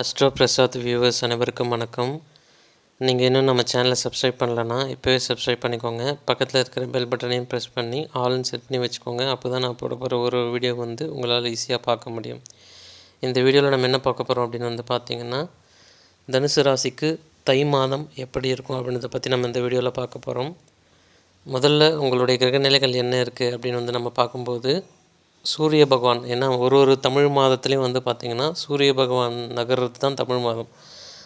Astro Prasad viewers அனைவருக்கும் வணக்கம். நீங்கள் இன்னும் நம்ம சேனலை சப்ஸ்கிரைப் பண்ணலன்னா இப்போவே சப்ஸ்கிரைப் பண்ணிக்கோங்க. பக்கத்தில் இருக்கிற பெல் பட்டனையும் ப்ரெஸ் பண்ணி ஆல்னு செட் பண்ணி வச்சுக்கோங்க. அப்போ தான் நான் போட போகிற ஒரு வீடியோ வந்து உங்களால் ஈஸியாக பார்க்க முடியும். இந்த வீடியோவில் நம்ம என்ன பார்க்க போகிறோம் அப்படின்னு வந்து பார்த்திங்கன்னா தனுசு ராசிக்கு தை மாதம் எப்படி இருக்கும் அப்படின்றத பற்றி நம்ம இந்த வீடியோவில் பார்க்க போகிறோம் முதல்ல உங்களுடைய கிரகநிலைகள் என்ன இருக்குது அப்படின்னு வந்து நம்ம பார்க்கும்போது சூரிய பகவான் ஏன்னா ஒரு ஒரு தமிழ் மாதத்துலேயும் வந்து பார்த்திங்கன்னா சூரிய பகவான் நகர்றது தான் தமிழ் மாதம்.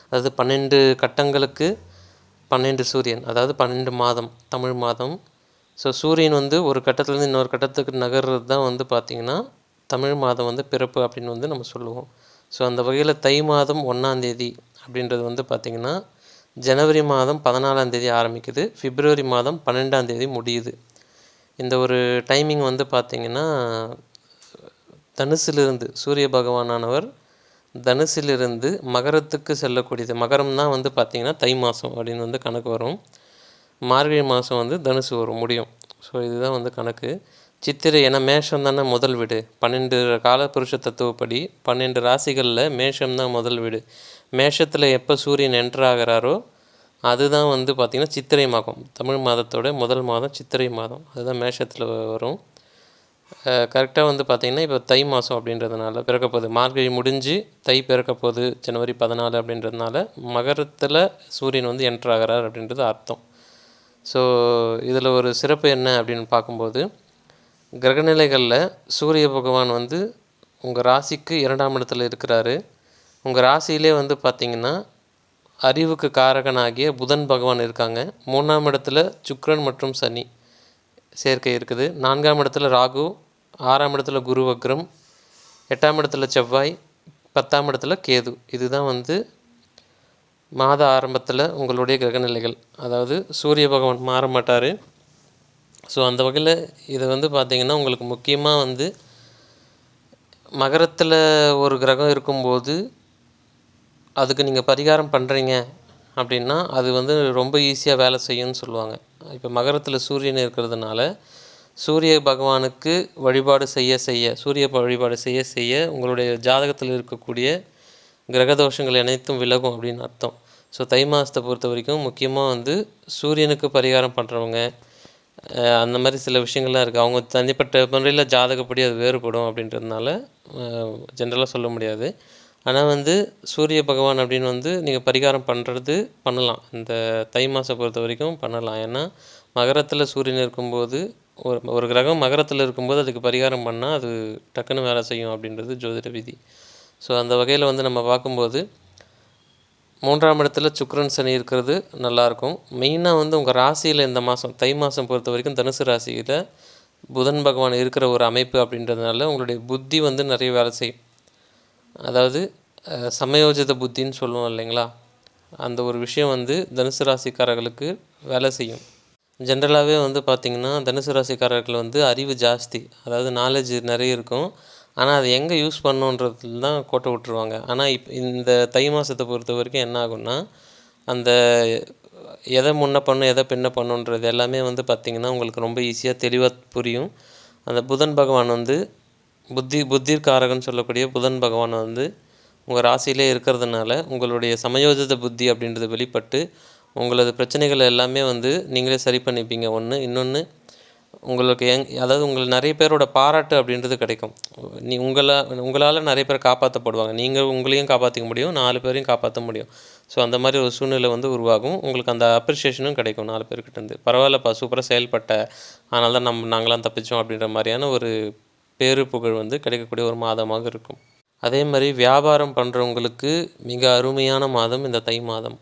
அதாவது பன்னெண்டு கட்டங்களுக்கு பன்னெண்டு சூரியன் அதாவது பன்னெண்டு மாதம் தமிழ் மாதம். ஸோ சூரியன் வந்து ஒரு கட்டத்துலேருந்து இன்னொரு கட்டத்துக்கு நகர்றது தான் வந்து பார்த்திங்கன்னா தமிழ் மாதம் வந்து பிறப்பு அப்படின்னு வந்து நம்ம சொல்லுவோம். ஸோ அந்த வகையில் தை மாதம் ஒன்றாந்தேதி அப்படின்றது வந்து பார்த்திங்கன்னா ஜனவரி மாதம் பதினாலாம் தேதி ஆரம்பிக்குது. பிப்ரவரி மாதம் பன்னெண்டாம் தேதி முடியுது. இந்த ஒரு டைமிங் வந்து பார்த்திங்கன்னா தனுசிலிருந்து சூரிய பகவானானவர் தனுசிலிருந்து மகரத்துக்கு செல்லக்கூடியது. மகரம் தான் வந்து பார்த்திங்கன்னா தை மாதம் அப்படின்னு வந்து கணக்கு வரும். மார்கழி மாதம் வந்து தனுசு வரும் முடியும். ஸோ இதுதான் வந்து கணக்கு. சித்திரை ஏன்னா மேஷம் தானே முதல் வீடு. பன்னெண்டு கால புருஷ தத்துவப்படி பன்னெண்டு ராசிகளில் மேஷம் தான் முதல் வீடு. மேஷத்தில் எப்போ சூரியன் என்டர் ஆகிறாரோ அதுதான் வந்து பார்த்திங்கன்னா சித்திரை மாதம். தமிழ் மாதத்தோட முதல் மாதம் சித்திரை மாதம். அதுதான் மேஷத்தில் வரும். கரெக்டாக வந்து பார்த்திங்கன்னா இப்போ தை மாதம் அப்படின்றதுனால பிறக்க போகுது மார்கழி முடிஞ்சு தை பிறக்க போகுது ஜனவரி பதினாலு அப்படின்றதுனால மகரத்தில் சூரியன் வந்து என்ட்ரு ஆகிறார் அப்படின்றது அர்த்தம். ஸோ இதில் ஒரு சிறப்பு என்ன அப்படின்னு பார்க்கும்போது கிரகநிலைகளில் சூரிய பகவான் வந்து உங்கள் ராசிக்கு இரண்டாம் இடத்துல இருக்கிறாரு. உங்கள் ராசியிலே வந்து பார்த்திங்கன்னா அறிவுக்கு காரகனாகிய புதன் பகவான் இருக்காங்க. மூணாம் இடத்துல சுக்ரன் மற்றும் சனி. சேர்க்கை இருக்குது. நான்காம் இடத்துல ராகு ஆறாம் இடத்துல குரு வக்ரம் எட்டாம் இடத்துல செவ்வாய் பத்தாம் இடத்துல கேது. இதுதான் வந்து மாத ஆரம்பத்தில் உங்களுடைய கிரகநிலைகள் அதாவது சூரிய பகவான் மாற மாட்டார். ஸோ அந்த வகையில் இது வந்து பார்த்திங்கன்னா உங்களுக்கு முக்கியமாக வந்து மகரத்தில் ஒரு கிரகம் இருக்கும்போது அதுக்கு நீங்கள் பரிகாரம் பண்ணுறீங்க அப்படின்னா அது வந்து ரொம்ப ஈஸியாக வேலை செய்யும்னு சொல்லுவாங்க. இப்போ மகரத்தில் சூரியன் இருக்கிறதுனால சூரிய பகவானுக்கு வழிபாடு செய்ய செய்ய சூரிய வழிபாடு செய்ய செய்ய உங்களுடைய ஜாதகத்தில் இருக்கக்கூடிய கிரகதோஷங்கள் அனைத்தும் விலகும் அப்படின்னு அர்த்தம். ஸோ தை மாதத்தை பொறுத்த வரைக்கும் முக்கியமாக வந்து சூரியனுக்கு பரிகாரம் பண்ணுறவங்க அந்த மாதிரி சில விஷயங்கள்லாம் இருக்குது அவங்க தனிப்பட்ட முறையில் ஜாதகப்படி அது வேறுபடும் அப்படின்றதுனால ஜென்ரலாக சொல்ல முடியாது. ஆனால் வந்து சூரிய பகவான் அப்படின்னு வந்து நீங்கள் பரிகாரம் பண்ணுறது பண்ணலாம். இந்த தை மாதம் பொறுத்த வரைக்கும் பண்ணலாம். ஏன்னா மகரத்தில் சூரியன் இருக்கும்போது ஒரு ஒரு கிரகம் மகரத்தில் இருக்கும்போது அதுக்கு பரிகாரம் பண்ணால் அது டக்குன்னு வேலை செய்யும் அப்படின்றது ஜோதிட விதி. ஸோ அந்த வகையில் வந்து நம்ம பார்க்கும்போது மூன்றாம் இடத்துல சுக்ரன் சனி இருக்கிறது நல்லாயிருக்கும். மெயினாக வந்து உங்கள் ராசியில் இந்த மாதம் தை மாதம் பொறுத்த வரைக்கும் தனுசு ராசியில் புதன் பகவான் இருக்கிற ஒரு அமைப்பு அப்படின்றதுனால உங்களுடைய புத்தி வந்து நிறைய வேலை செய்யும். அதாவது சமயோஜித புத்தின்னு சொல்லுவோம் இல்லைங்களா? அந்த ஒரு விஷயம் வந்து தனுசு ராசிக்காரர்களுக்கு வேலை செய்யும். ஜென்ரலாகவே வந்து பார்த்திங்கன்னா தனுசு ராசிக்காரர்கள் வந்து அறிவு ஜாஸ்தி. அதாவது நாலேஜ் நிறைய இருக்கும். ஆனால் அதை எங்கே யூஸ் பண்ணுன்றதுல தான் கோட்டை விட்டுருவாங்க. ஆனால் இப் இந்த தை மாதத்தை பொறுத்த வரைக்கும் என்ன ஆகும்னா அந்த எதை முன்ன பண்ணும் எதை பின்ன பண்ணுன்றது எல்லாமே வந்து பார்த்திங்கன்னா உங்களுக்கு ரொம்ப ஈஸியாக தெளிவாக புரியும். அந்த புதன் பகவான் வந்து புத்தி புத்திர்காரகன் சொல்லக்கூடிய புதன் பகவான் வந்து உங்கள் ராசியிலே இருக்கிறதுனால உங்களுடைய சமயோஜித புத்தி அப்படின்றது வெளிப்பட்டு உங்களது பிரச்சனைகள் எல்லாமே வந்து நீங்களே சரி பண்ணிப்பீங்க. ஒன்று இன்னொன்று உங்களுக்கு எங் அதாவது உங்களுக்கு நிறைய பேரோட பாராட்டு அப்படின்றது கிடைக்கும். நீ உங்களை உங்களால் நிறைய பேர் காப்பாற்றப்படுவாங்க நீங்கள் உங்களையும் காப்பாற்றிக்க முடியும் நாலு பேரையும் காப்பாற்ற முடியும். ஸோ அந்த மாதிரி ஒரு சூழ்நிலை வந்து உருவாகும். உங்களுக்கு அந்த அப்ரிஷியேஷனும் கிடைக்கும் நாலு பேர்கிட்டேருந்து பரவாயில்லப்பா சூப்பராக செயல்பட்ட. அதனால தான் நம்ம நாங்களாம் தப்பிச்சோம் அப்படின்ற மாதிரியான ஒரு பேரு புகழ் வந்து கிடைக்கக்கூடிய ஒரு மாதமாக இருக்கும். அதே மாதிரி வியாபாரம் பண்ணுறவங்களுக்கு மிக அருமையான மாதம் இந்த தை மாதம்.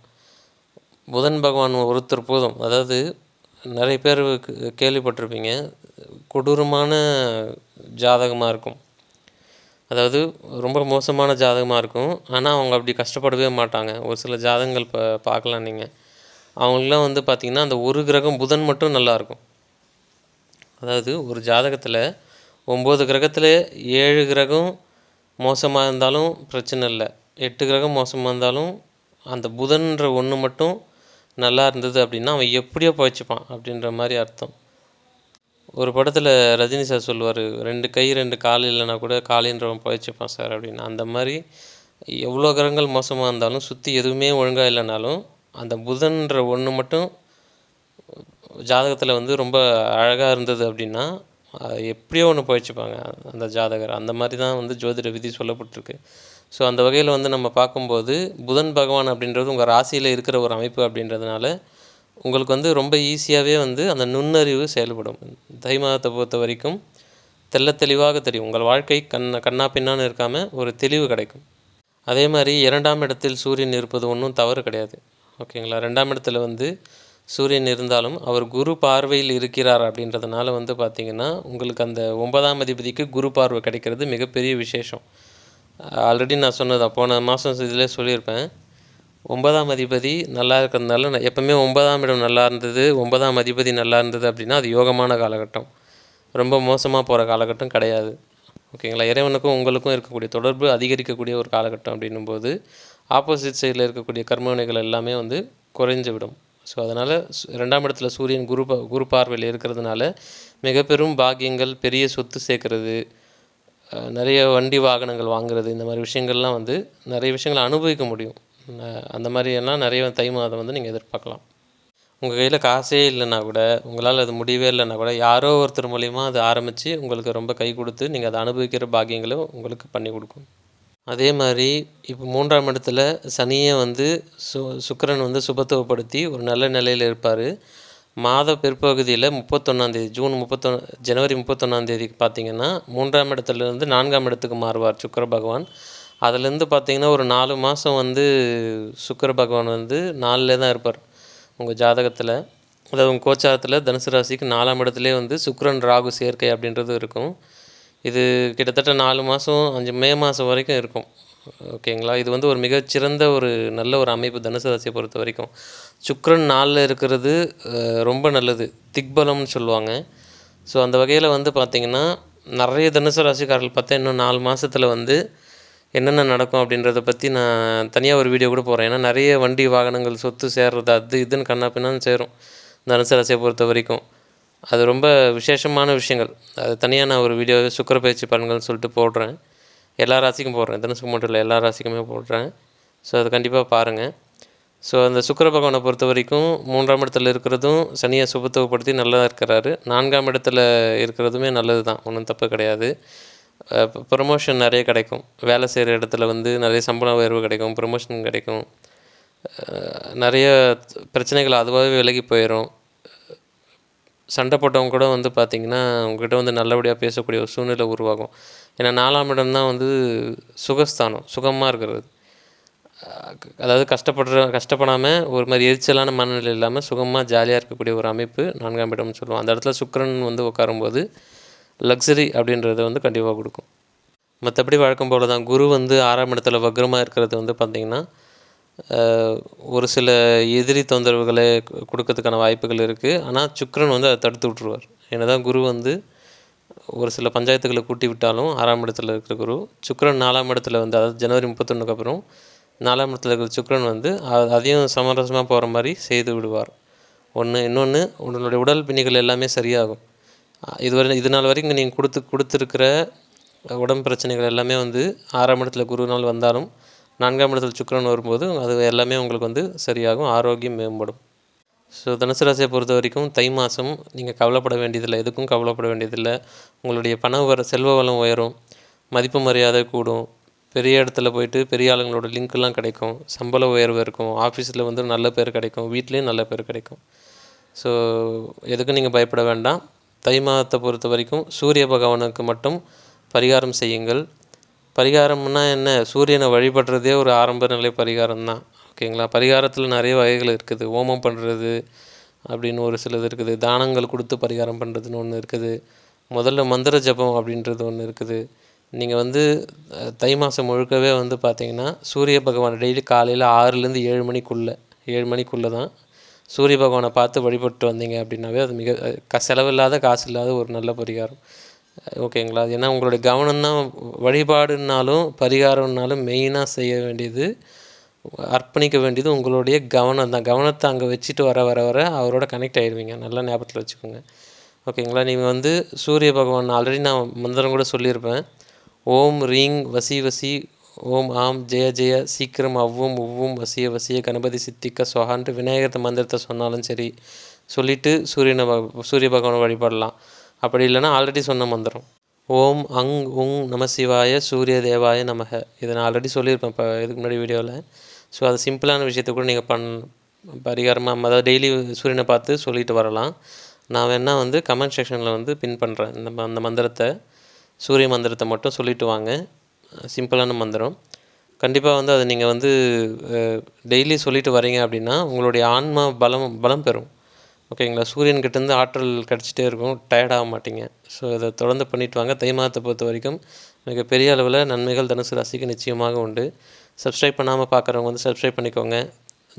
புதன் பகவான் ஒருத்தர் போதும். அதாவது நிறைய பேர் கேள்விப்பட்டிருப்பீங்க. கொடூரமான ஜாதகமாக இருக்கும். அதாவது ரொம்ப மோசமான ஜாதகமாக இருக்கும். ஆனால் அவங்க அப்படி கஷ்டப்படவே மாட்டாங்க. ஒரு சில ஜாதகங்கள் இப்போ பார்க்கலாம் நீங்கள் அவங்களாம் வந்து பார்த்திங்கன்னா அந்த ஒரு கிரகம் புதன் மட்டும் நல்லாயிருக்கும் அதாவது ஒரு ஜாதகத்தில் ஒம்பது கிரகத்தில் ஏழு கிரகம் மோசமாக இருந்தாலும் பிரச்சனை இல்லை. எட்டு கிரகம் மோசமாக இருந்தாலும் அந்த புதன்ற ஒன்று மட்டும் நல்லா இருந்தது அப்படின்னா அவன் எப்படியோ பழச்சிப்பான் அப்படின்ற மாதிரி அர்த்தம். ஒரு படத்தில் ரஜினி சார் சொல்லுவார் ரெண்டு கை ரெண்டு கால் இல்லைனா கூட காலின்றவன் பழச்சிப்பான் சார் அப்படின்னு. அந்த மாதிரி எவ்வளோ கிரகங்கள் மோசமாக இருந்தாலும் சுற்றி எதுவுமே ஒழுங்காக இல்லைனாலும் அந்த புதன்ற ஒன்று மட்டும் ஜாதகத்தில் வந்து ரொம்ப அழகாக இருந்தது அப்படின்னா எப்படியோ ஒன்று போயிடுச்சுப்பாங்க அந்த ஜாதகர். அந்த மாதிரி தான் வந்து ஜோதிட விதி சொல்லப்பட்டிருக்கு. ஸோ அந்த வகையில் வந்து நம்ம பார்க்கும்போது புதன் பகவான் அப்படின்றது உங்கள் ராசியில் இருக்கிற ஒரு அமைப்பு அப்படின்றதுனால உங்களுக்கு வந்து ரொம்ப ஈஸியாகவே வந்து அந்த நுண்ணறிவு செயல்படும். தை மாதத்தை பொறுத்த வரைக்கும் தெல்ல தெளிவாக தெரியும். உங்கள் வாழ்க்கை கண்ண கண்ணா பின்னான்னு இருக்காமல் ஒரு தெளிவு கிடைக்கும். அதே மாதிரி இரண்டாம் இடத்தில் சூரியன் இருப்பது ஒன்றும் தவறு கிடையாது. ஓகேங்களா? ரெண்டாம் இடத்துல வந்து சூரியன் இருந்தாலும் அவர் குரு பார்வையில் இருக்கிறார் அப்படின்றதுனால வந்து பார்த்திங்கன்னா உங்களுக்கு அந்த ஒன்பதாம் அதிபதிக்கு குரு பார்வை கிடைக்கிறது மிகப்பெரிய விசேஷம். ஆல்ரெடி நான் சொன்னது போன மாதம் இதில் சொல்லியிருப்பேன். ஒன்பதாம் அதிபதி நல்லா இருக்கிறதுனால நான் எப்போவுமே ஒன்பதாம் இடம் நல்லா இருந்தது ஒன்பதாம் அதிபதி நல்லா இருந்தது அப்படின்னா அது யோகமான காலகட்டம். ரொம்ப மோசமாக போகிற காலகட்டம் கிடையாது. ஓகேங்களா? இறைவனுக்கும் உங்களுக்கும் இருக்கக்கூடிய தொடர்பு அதிகரிக்கக்கூடிய ஒரு காலகட்டம் அப்படின்னும் போது ஆப்போசிட் சைடில் இருக்கக்கூடிய கர்மவினைகள் எல்லாமே வந்து குறைஞ்சு விடும். ஸோ அதனால் ரெண்டாம் இடத்துல சூரியன் குரு குரு பார்வையில் இருக்கிறதுனால மிக பெரும் பாக்கியங்கள் பெரிய சொத்து சேர்க்கறது நிறைய வண்டி வாகனங்கள் வாங்குறது இந்த மாதிரி விஷயங்கள்லாம் வந்து நிறைய விஷயங்களை அனுபவிக்க முடியும். அந்த மாதிரியெல்லாம் நிறைய தை மாதம் வந்து நீங்கள் எதிர்பார்க்கலாம். உங்கள் கையில் காசே இல்லைன்னா கூட உங்களால் அது முடியவே இல்லைன்னா கூட யாரோ ஒருத்தர் மூலிமா அது ஆரம்பித்து உங்களுக்கு ரொம்ப கை கொடுத்து நீங்கள் அதை அனுபவிக்கிற பாக்கியங்களை உங்களுக்கு பண்ணி கொடுக்கும். அதே மாதிரி இப்போ மூன்றாம் இடத்துல சனியை வந்து சு சுக்கரன் வந்து சுபத்துவப்படுத்தி ஒரு நல்ல நிலையில் இருப்பார். மாத பிற்பகுதியில் முப்பத்தொன்னாந்தேதி ஜூன் முப்பத்தொன்று ஜனவரி முப்பத்தொன்னாந்தேதிக்கு பார்த்தீங்கன்னா மூன்றாம் இடத்துலேருந்து நான்காம் இடத்துக்கு மாறுவார் சுக்கர பகவான். அதுலேருந்து பார்த்தீங்கன்னா ஒரு நாலு மாதம் வந்து சுக்கர பகவான் வந்து நாலில் தான் இருப்பார் உங்கள் ஜாதகத்தில். அதாவது உங்கள் கோச்சாரத்தில் தனுசு ராசிக்கு நாலாம் இடத்துலேயே வந்து சுக்கரன் ராகு சேர்க்கை அப்படின்றது இருக்கும். இது கிட்டத்தட்ட நாலு மாதம் அஞ்சு மே மாதம் வரைக்கும் இருக்கும். ஓகேங்களா? இது வந்து ஒரு மிகச்சிறந்த ஒரு நல்ல ஒரு அமைப்பு தனுசு ராசியை பொறுத்த வரைக்கும். சுக்ரன் நாளில் இருக்கிறது ரொம்ப நல்லது. திக்பலம்னு சொல்லுவாங்க. ஸோ அந்த வகையில் வந்து பார்த்திங்கன்னா நிறைய தனுசு ராசிக்காரர்கள் பார்த்தா இன்னும் நாலு மாதத்தில் வந்து என்னென்ன நடக்கும் அப்படின்றத பற்றி நான் தனியாக ஒரு வீடியோ கூட போகிறேன் ஏன்னா நிறைய வண்டி வாகனங்கள் சொத்து சேர்றது அது இதுன்னு கண்ணா பின்னான்னு சேரும் தனுசு ராசியை பொறுத்த வரைக்கும். அது ரொம்ப விசேஷமான விஷயங்கள். அது தனியாக நான் ஒரு வீடியோ சுக்கர பயிற்சி பலன்கள்னு சொல்லிட்டு போடுறேன். எல்லா ராசிக்கும் போடுறேன். தனுசுக்கு மட்டும் இல்லை எல்லா ராசிக்குமே போடுறேன். ஸோ அது கண்டிப்பாக பாருங்கள் ஸோ அந்த சுக்கிர பகவானை பொறுத்த வரைக்கும் மூன்றாம் இடத்துல இருக்கிறதும் சனியை சுபத்துவப்படுத்தி நல்லா இருக்கிறாரு. நான்காம் இடத்துல இருக்கிறதுமே நல்லது தான் ஒன்றும் தப்பு கிடையாது. ப்ரொமோஷன் நிறைய கிடைக்கும். வேலை செய்கிற இடத்துல வந்து நிறைய சம்பள உயர்வு கிடைக்கும். ப்ரொமோஷன் கிடைக்கும். நிறைய பிரச்சனைகள் அதுவாகவே விலகி போயிடும் சண்டை போட்டவங்க கூட வந்து பார்த்திங்கன்னா உங்ககிட்ட வந்து நல்லபடியாக பேசக்கூடிய ஒரு சூழ்நிலை உருவாகும். ஏன்னா நாலாம் இடம் தான் வந்து சுகஸ்தானம் சுகமாக இருக்கிறது. அதாவது கஷ்டப்படுற கஷ்டப்படாமல் ஒரு மாதிரி எரிச்சலான மனநிலை இல்லாமல் சுகமாக ஜாலியாக இருக்கக்கூடிய ஒரு அமைப்பு நான்காம் இடம்னு சொல்லுவோம். அந்த இடத்துல சுக்கிரன் வந்து உட்காரும்போது லக்ஸரி அப்படின்றத வந்து கண்டிப்பாக கொடுக்கும். மற்றபடி வழக்கம் போல தான் குரு வந்து ஆறாம் இடத்துல வக்ரமாக இருக்கிறது வந்து பார்த்திங்கன்னா ஒரு சில எதிரி தொந்தரவுகளை கொடுக்கறதுக்கான வாய்ப்புகள் இருக்குது ஆனால் சுக்கரன் வந்து அதை தடுத்து விட்ருவார் என்னதான் குரு வந்து ஒரு சில பஞ்சாயத்துகளை கூட்டி விட்டாலும் ஆறாம் இடத்துல இருக்கிற குரு சுக்கரன் நாலாம் இடத்துல வந்து அதாவது ஜனவரி முப்பத்தொன்றுக்கு அப்புறம் நாலாம் இடத்துல இருக்கிற சுக்கரன் வந்து அதையும் சமரசமாக போகிற மாதிரி செய்து விடுவார். ஒன்று இன்னொன்று உங்களுடைய உடல் பிணிகள் எல்லாமே சரியாகும். இதுவரை இது நாள் வரைக்கும் நீங்கள் கொடுத்து கொடுத்துருக்கிற உடம்பு பிரச்சனைகள் எல்லாமே வந்து ஆறாம் இடத்துல குருநாள் வந்தாலும் நான்காம் இடத்துல சுக்கரன் வரும்போது அது எல்லாமே உங்களுக்கு வந்து சரியாகும் ஆரோக்கியம் மேம்படும். ஸோ தனுசு ராசியை பொறுத்த வரைக்கும் தை மாதம் நீங்கள் கவலைப்பட வேண்டியதில்லை. எதுக்கும் கவலைப்பட வேண்டியதில்லை. உங்களுடைய பண வர செல்வ வளம் உயரும் மதிப்பு மரியாதை கூடும் பெரிய இடத்துல போயிட்டு பெரிய ஆளுங்களோட லிங்க்லாம் கிடைக்கும் சம்பள உயர்வு இருக்கும் ஆஃபீஸில் வந்து நல்ல பேர் கிடைக்கும் வீட்லேயும் நல்ல பேர் கிடைக்கும். ஸோ எதுக்கும் நீங்கள் பயப்பட வேண்டாம். தை மாதத்தை பொறுத்த வரைக்கும் சூரிய பகவானுக்கு மட்டும் பரிகாரம் செய்யுங்கள். பரிகாரம்னா என்ன? சூரியனை வழிபடுறதே ஒரு ஆரம்ப நிலை பரிகாரம் தான் ஓகேங்களா? பரிகாரத்தில் நிறைய வகைகள் இருக்குது. ஹோமம் பண்ணுறது அப்படின்னு ஒரு சிலது இருக்குது. தானங்கள் கொடுத்து பரிகாரம் பண்ணுறதுன்னு ஒன்று இருக்குது. முதல்ல மந்திர ஜபம் அப்படின்றது ஒன்று இருக்குது. நீங்கள் வந்து தை மாதம் முழுக்கவே வந்து பார்த்தீங்கன்னா சூரிய பகவான் டெய்லி காலையில் ஆறுலேருந்து ஏழு மணிக்குள்ளே ஏழு மணிக்குள்ளே தான் சூரிய பகவானை பார்த்து வழிபட்டு வந்தீங்க அப்படின்னாவே அது மிக க செலவில்லாத காசு இல்லாத ஒரு நல்ல பரிகாரம். ஓகேங்களா? ஏன்னா உங்களுடைய கவனம் தான் வழிபாடுனாலும் பரிகாரம்னாலும் மெயினாக செய்ய வேண்டியது அர்ப்பணிக்க வேண்டியது உங்களுடைய கவனம் தான். கவனத்தை அங்கே வச்சுட்டு வர வர வர அவரோட கனெக்ட் ஆகிடுவீங்க நல்லா ஞாபகத்தில் வச்சுக்கோங்க. ஓகேங்களா? நீங்கள் வந்து சூரிய பகவான் ஆல்ரெடி நான் மந்திரம் கூட சொல்லியிருப்பேன். ஓம் ரீங் வசி வசி ஓம் ஆம் ஜெய ஜெய சீக்கிரம் அவ்வும் உவ்வும் வசிய வசிய கணபதி சித்திக்க சொஹான்ட்டு விநாயகர் மந்திரத்தை சொன்னாலும் சரி சொல்லிவிட்டு சூரியனை சூரிய பகவானை வழிபடலாம். அப்படி இல்லைன்னா ஆல்ரெடி சொன்ன மந்திரம். ஓம் அங் உங் நம சிவாய சூரிய தேவாய நமக. இதை நான் ஆல்ரெடி சொல்லியிருப்பேன் இப்போ இதுக்கு முன்னாடி வீடியோவில் ஸோ அது சிம்பிளான விஷயத்தை கூட நீங்கள் பண் பரிகாரமாக அதாவது டெய்லி சூரியனை பார்த்து சொல்லிட்டு வரலாம். நான் வேணால் வந்து கமெண்ட் செக்ஷனில் வந்து பின் பண்ணுறேன் இந்த ம- அந்த மந்திரத்தை சூரிய மந்திரத்தை மட்டும் சொல்லிட்டு வாங்க. சிம்பிளான மந்திரம். கண்டிப்பாக வந்து அதை நீங்கள் வந்து டெய்லி சொல்லிட்டு வரீங்க அப்படின்னா உங்களுடைய ஆன்மா பலம் பலம் பெறும். ஓகேங்களா? சூரியன்கிட்டேருந்து ஆற்றல் கிடச்சிட்டே இருக்கும். டயர்ட் ஆக மாட்டீங்க. ஸோ இதை தொடர்ந்து பண்ணிட்டு வாங்க. தை மாதத்தை பொறுத்த வரைக்கும் மிகப்பெரிய அளவில் நன்மைகள் தனுசு ராசிக்கு நிச்சயமாக உண்டு. சப்ஸ்கிரைப் பண்ணாமல் பார்க்குறவங்க வந்து சப்ஸ்கிரைப் பண்ணிக்கோங்க.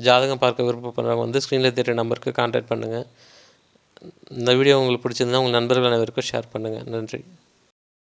ஜாதகம் பார்க்க விருப்பப்படுறவங்க வந்து ஸ்க்ரீனில் தெரிய நம்பருக்கு கான்டாக்ட் பண்ணுங்கள் இந்த வீடியோ உங்களுக்கு பிடிச்சிருந்தா உங்கள் நண்பர்கள் அனைவருக்கும் ஷேர் பண்ணுங்கள் நன்றி.